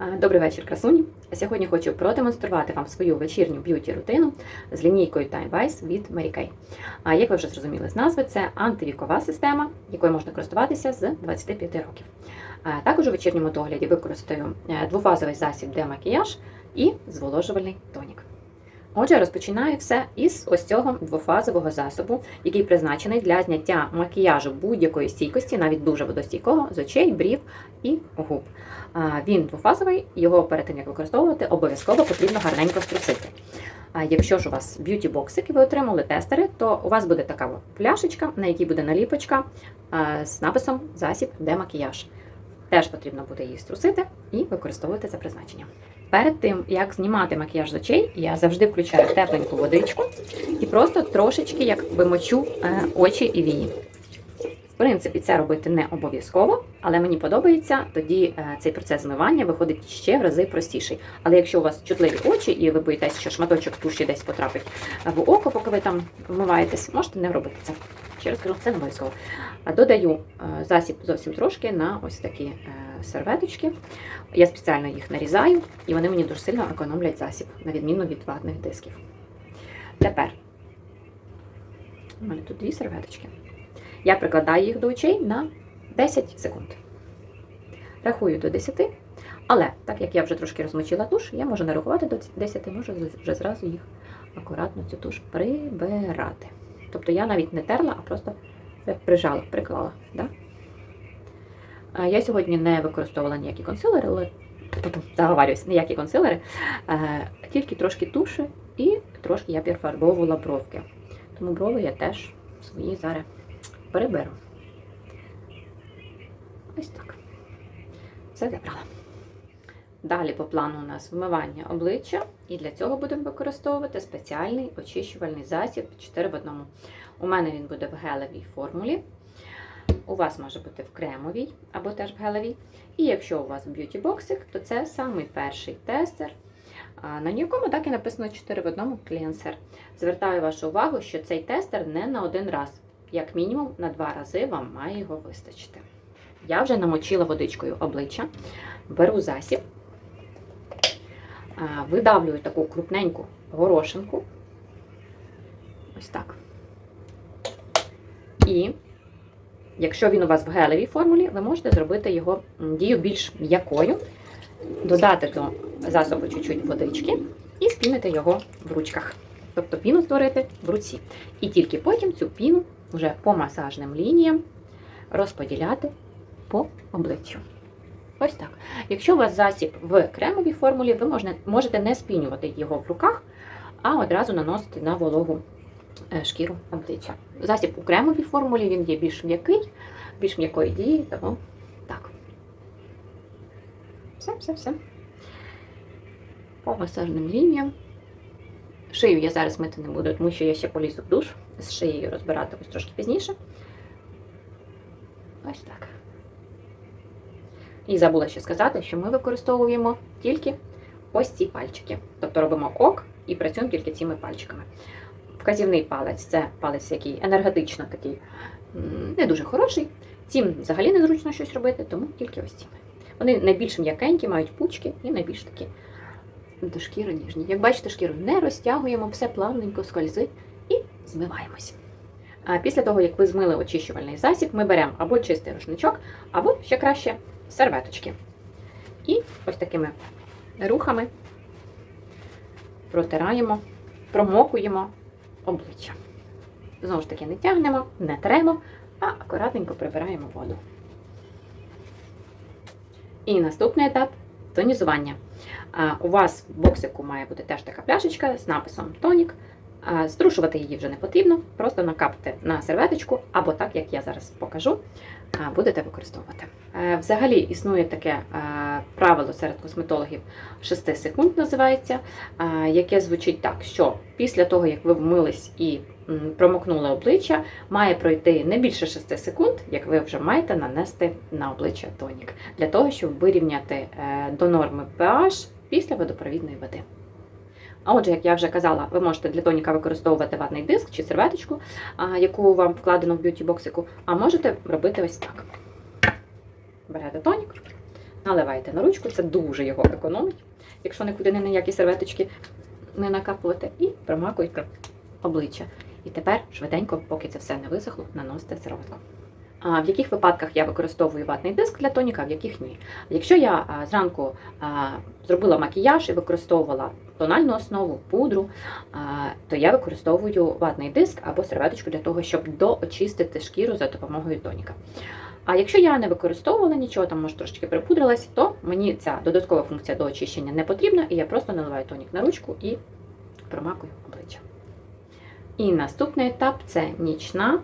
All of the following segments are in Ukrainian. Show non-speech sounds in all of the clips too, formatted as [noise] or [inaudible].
Добрий вечір, красуні. Сьогодні хочу продемонструвати вам свою вечірню б'юті-рутину з лінійкою Time Vice від Mary Kay. А як ви вже зрозуміли з назви, це антивікова система, якою можна користуватися з 25 років. Також у вечірньому догляді використаю е, двофазовий засіб для макіяж і зволожувальний тонік. Отже, розпочинаю все із ось цього двофазового засобу, який призначений для зняття макіяжу будь-якої стійкості, навіть дуже водостійкого, з очей, брів і губ. Він двофазовий, його перед тим як використовувати, обов'язково потрібно гарненько струсити. А якщо ж у вас б'юті-боксик і ви отримали тестери, то у вас буде така пляшечка, на якій буде наліпочка з написом засіб де макіяж. Теж потрібно буде її струсити і використовувати за призначенням. Перед тим, як знімати макіяж з очей, я завжди включаю тепленьку водичку і просто трошечки як вимочу е, очі і вії. В принципі, це робити не обов'язково, але мені подобається, тоді е, цей процес змивання виходить ще в рази простіший. Але якщо у вас чутливі очі і ви боїтеся, що шматочок туші десь потрапить в око, поки ви там вмиваєтесь, можете не робити це. Ще раз кажу, це не обов'язково. Додаю е, засіб зовсім трошки на ось такі е, серветочки. Я спеціально їх нарізаю, і вони мені дуже сильно економлять засіб, на відміну від ватних дисків. Тепер у мене тут дві серветочки. Я прикладаю їх до очей на 10 секунд. Рахую до 10, але так як я вже трошки розмочила туш, я можу не рахувати до 10, можу вже зразу їх акуратно цю туш прибирати. Тобто я навіть не терла, а просто прижала, приклала. Да? Я сьогодні не використовувала ніякі консилери, але [laughs] заговарююсь, ніякі консилери, тільки трошки туші і трошки я підфарбовувала бровки. Тому брови я теж свої зараз переберу. Ось так. Все забрала. Далі по плану у нас вмивання обличчя, і для цього будемо використовувати спеціальний очищувальний засіб 4 в одному. У мене він буде в гелевій формулі. У вас може бути в кремовій або теж в гелевій. І якщо у вас б'юті-боксик, то це самий перший тестер, на якому так і написано 4 в одному клінсер. Звертаю вашу увагу, що цей тестер не на один раз, як мінімум на два рази вам має його вистачити. Я вже намочила водичкою обличчя, беру засіб, видавлюю таку крупненьку горошинку. Ось так. І якщо він у вас в гелевій формулі, ви можете зробити його дію більш м'якою, додати до засобу чуть-чуть водички і спінити його в ручках. Тобто піну створити в руці. І тільки потім цю піну вже по масажним лініям розподіляти по обличчю. Ось так. Якщо у вас засіб в кремовій формулі, ви можете не спінювати його в руках, а одразу наносити на вологу Е, шкіру обличчя. Засіб у кремовій формулі він є більш м'який, більш м'якої дії, тому так. Все, все, все. По масажним лініям. Шию я зараз мити не буду, тому що я ще полізу в душ. З шиєю розбирати ось трошки пізніше. Ось так. І забула ще сказати, що ми використовуємо тільки ось ці пальчики. Тобто робимо ок і працюємо тільки цими пальчиками. Вказівний палець це палець, який енергетично такий не дуже хороший. Цим взагалі незручно щось робити, тому тільки ось цими. Вони найбільш м'якенькі, мають пучки і найбільш такі до шкіри ніжні. Як бачите, шкіру не розтягуємо, все плавненько скользить і змиваємось. А після того, як ви змили очищувальний засіб, ми беремо або чистий рушничок, або ще краще серветочки. І ось такими рухами протираємо, промокуємо обличчя. Знову ж таки, не тягнемо, не тремо, а акуратненько прибираємо воду. І наступний етап тонізування. У вас в боксику має бути теж така пляшечка з написом тонік. Струшувати її вже не потрібно, просто накапати на серветочку, або так, як я зараз покажу, будете використовувати. Е, взагалі існує таке е, правило серед косметологів 6 секунд, називається, е, яке звучить так, що після того, як ви вмились і промокнули обличчя, має пройти не більше 6 секунд, як ви вже маєте нанести на обличчя тонік, для того, щоб вирівняти до норми pH після водопровідної води. А отже, як я вже казала, ви можете для тоніка використовувати ватний диск чи серветочку, яку вам вкладено в б'юті-боксику, а можете робити ось так. Берете тонік, Наливаєте на ручку, це дуже його економить, якщо нікуди не ніякі серветочки не накапувати, і промакуєте обличчя. І тепер швиденько, поки це все не висохло, наносите сироватку. В яких випадках я використовую ватний диск для тоніка, а в яких ні. Якщо я зранку зробила макіяж і використовувала тональну основу, пудру, то я використовую ватний диск або серветочку для того, щоб доочистити шкіру за допомогою тоніка. А якщо я не використовувала нічого, там може трошечки припудрилась, то мені ця додаткова функція до очищення не потрібна, і я просто наливаю тонік на ручку і промакую обличчя. І наступний етап це нічна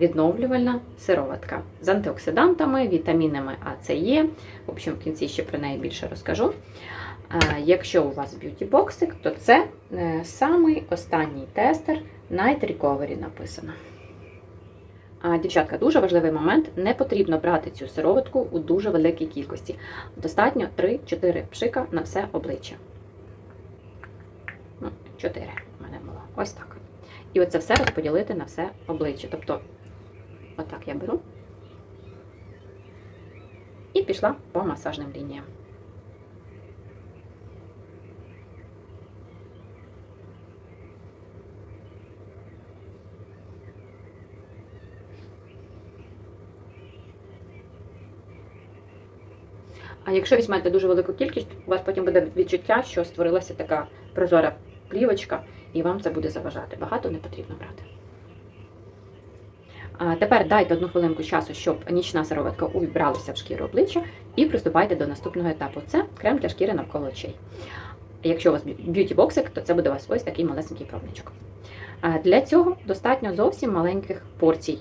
відновлювальна сироватка з антиоксидантами, вітамінами А, С, Е. В общем, в кінці ще про неї більше розкажу. Е, Якщо у вас Boxик, то це е, самий останній тестер Night Recovery написано. Дівчатка, дуже важливий момент. Не потрібно брати цю сироватку у дуже великій кількості. Достатньо 3-4 пшика на все обличчя. Ну, 4 в мене було. Ось так. І оце все розподілити на все обличчя. Тобто, отак я беру і пішла по масажним лініям. А якщо візьмете дуже велику кількість, у вас потім буде відчуття, що створилася така прозора плівочка, і вам це буде заважати. Багато не потрібно брати. А тепер дайте одну хвилинку часу, щоб нічна сироватка увібралася в шкіру обличчя, і приступайте до наступного етапу. Це крем для шкіри навколо очей. Якщо у вас б'юті-боксик, то це буде у вас ось такий малесенький пробничок. Для цього достатньо зовсім маленьких порцій,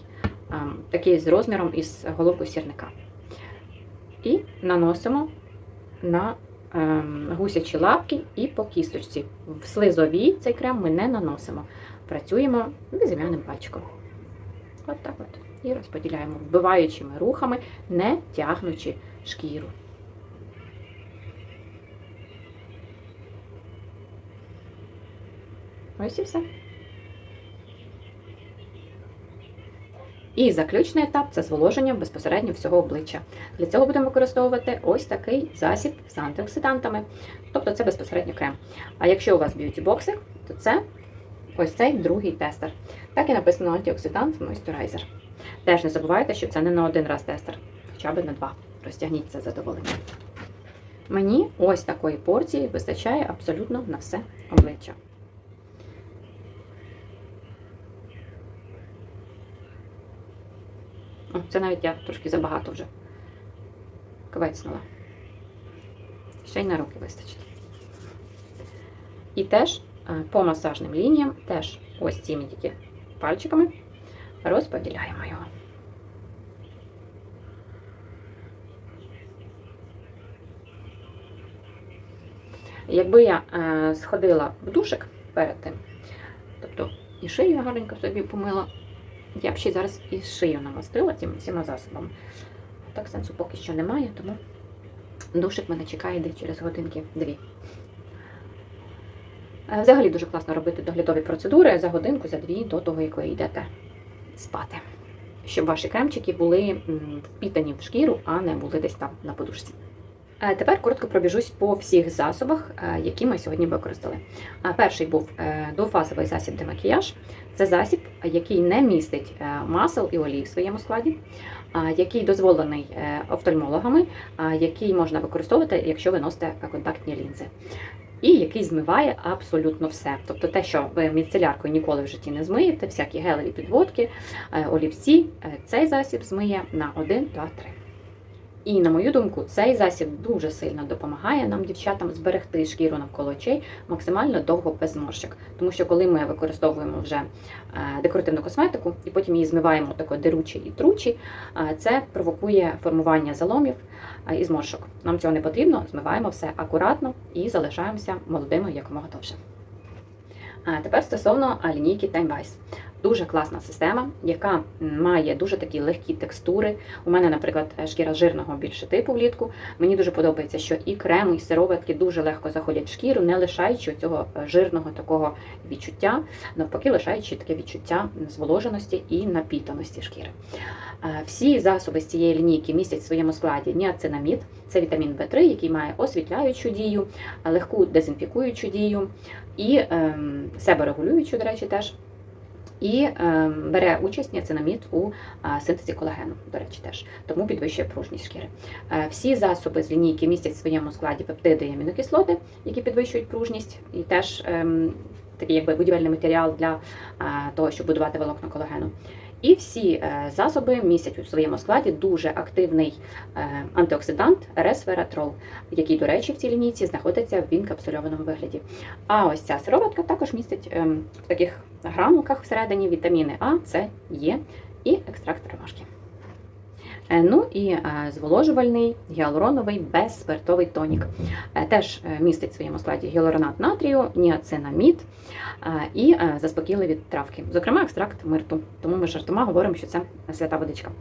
а, такий з розміром із головку сірника. І наносимо на гусячі лапки і по кісточці. В слизовій цей крем ми не наносимо. Працюємо безім'яним пальчиком. От так от. І розподіляємо вбиваючими рухами, не тягнучи шкіру. Ось і все. І заключний етап це зволоження безпосередньо всього обличчя. Для цього будемо використовувати ось такий засіб з антиоксидантами, тобто це безпосередньо крем. А якщо у вас б'юті-бокси, то це ось цей другий тестер. Так і написано антиоксидант Moisturizer. Теж не забувайте, що це не на один раз тестер, хоча б на два. Розтягніть це задоволення. Мені ось такої порції вистачає абсолютно на все обличчя. О, Це навіть я трошки забагато вже квецнула. Ще й на руки вистачить. І теж е, по масажним лініям, теж ось цими тільки пальчиками розподіляємо його. Якби я е, сходила в душик перед тим, тобто і шию гарненько собі помила, я б ще зараз і шию намастила цими всіма засобами. Так сенсу поки що немає, тому душик мене чекає десь через годинки-дві. Е, Взагалі дуже класно робити доглядові процедури за годинку, за дві до того, як ви йдете спати. Щоб ваші кремчики були впітані в шкіру, а не були десь там на подушці. Е, Тепер коротко пробіжусь по всіх засобах, е, які ми сьогодні використали. А Перший був е, двофазовий засіб де макіяж. Це засіб, який не містить е, масел і олій в своєму складі, який дозволений е, офтальмологами, який можна використовувати, якщо ви носите контактні лінзи. І який змиває абсолютно все. Тобто те, що ви міцеляркою ніколи в житті не змиєте, всякі гелеві підводки, е, олівці, е, цей засіб змиє на 1, 2, 3. І на мою думку, цей засіб дуже сильно допомагає нам, дівчатам, зберегти шкіру навколо очей максимально довго без зморщик. Тому що коли ми використовуємо вже е, декоративну косметику і потім її змиваємо тако деручі і тручі, е, це провокує формування заломів е, і зморшок. Нам цього не потрібно, змиваємо все акуратно і залишаємося молодими якомога довше. Тепер стосовно лінійки Time Wise. Дуже класна система, яка має дуже такі легкі текстури. У мене, наприклад, шкіра жирного більше типу влітку. Мені дуже подобається, що і крем, і сироватки дуже легко заходять в шкіру, не лишаючи цього е, жирного такого відчуття, навпаки, лишаючи таке відчуття зволоженості і напітаності шкіри. Е, Всі засоби з цієї лінійки містять в своєму складі ніацинамід, це вітамін В3, який має освітляючу дію, легку дезінфікуючу дію і ем, себорегулюючу, до речі, теж. І ем, бере участь ніацинамід у синтезі колагену, до речі, теж тому підвищує пружність шкіри. Е, всі засоби з лінійки містять в своєму складі пептиди і амінокислоти, які підвищують пружність, і теж ем, такий якби будівельний матеріал для того, щоб будувати волокна колагену. І всі е, засоби містять у своєму складі дуже активний е, антиоксидант ресвератрол, який, до речі, в цій лінійці знаходиться в інкапсульованому вигляді. А ось ця сироватка також містить ем, в таких гранулках всередині вітаміни А, С, Е і екстракт ромашки. Е, Ну і е, зволожувальний гіалуроновий безспиртовий тонік. Е, Теж містить в своєму складі гіалуронат натрію, ніацинамід і заспокійливі травки, зокрема екстракт мирту. Тому ми жартома говоримо, що це свята водичка.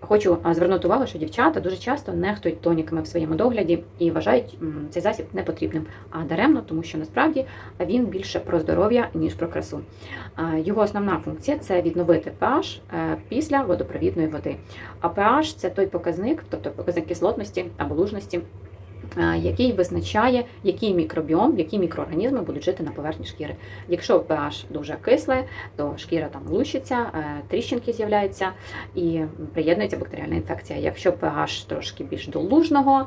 Хочу е, звернути увагу, що дівчата дуже часто нехтують тоніками в своєму догляді і вважають цей засіб непотрібним, а даремно, тому що насправді він більше про здоров'я ніж про красу. Його основна функція це відновити pH е, після водопровідної води. А pH – це той показник, тобто показник кислотності або лужності, який визначає, який мікробіом, які мікроорганізми будуть жити на поверхні шкіри. Якщо pH дуже кисле, то шкіра там лущиться, е, тріщинки з'являються і приєднується бактеріальна інфекція. Якщо pH трошки більш до лужного,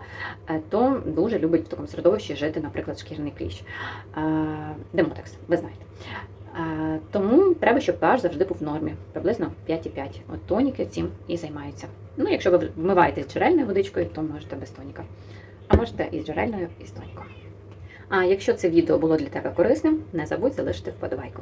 е, то дуже любить в такому середовищі жити, наприклад, шкірний кліщ. Е, Демотекс, ви знаєте. Е, Тому треба, щоб pH завжди був в нормі, приблизно 5,5. От тоніки цим і займаються. Ну, якщо ви вмиваєтесь джерельною водичкою, то можете без тоніка. А можете із джерельною, і з тоніком. А якщо це відео було для тебе корисним, не забудь залишити вподобайку.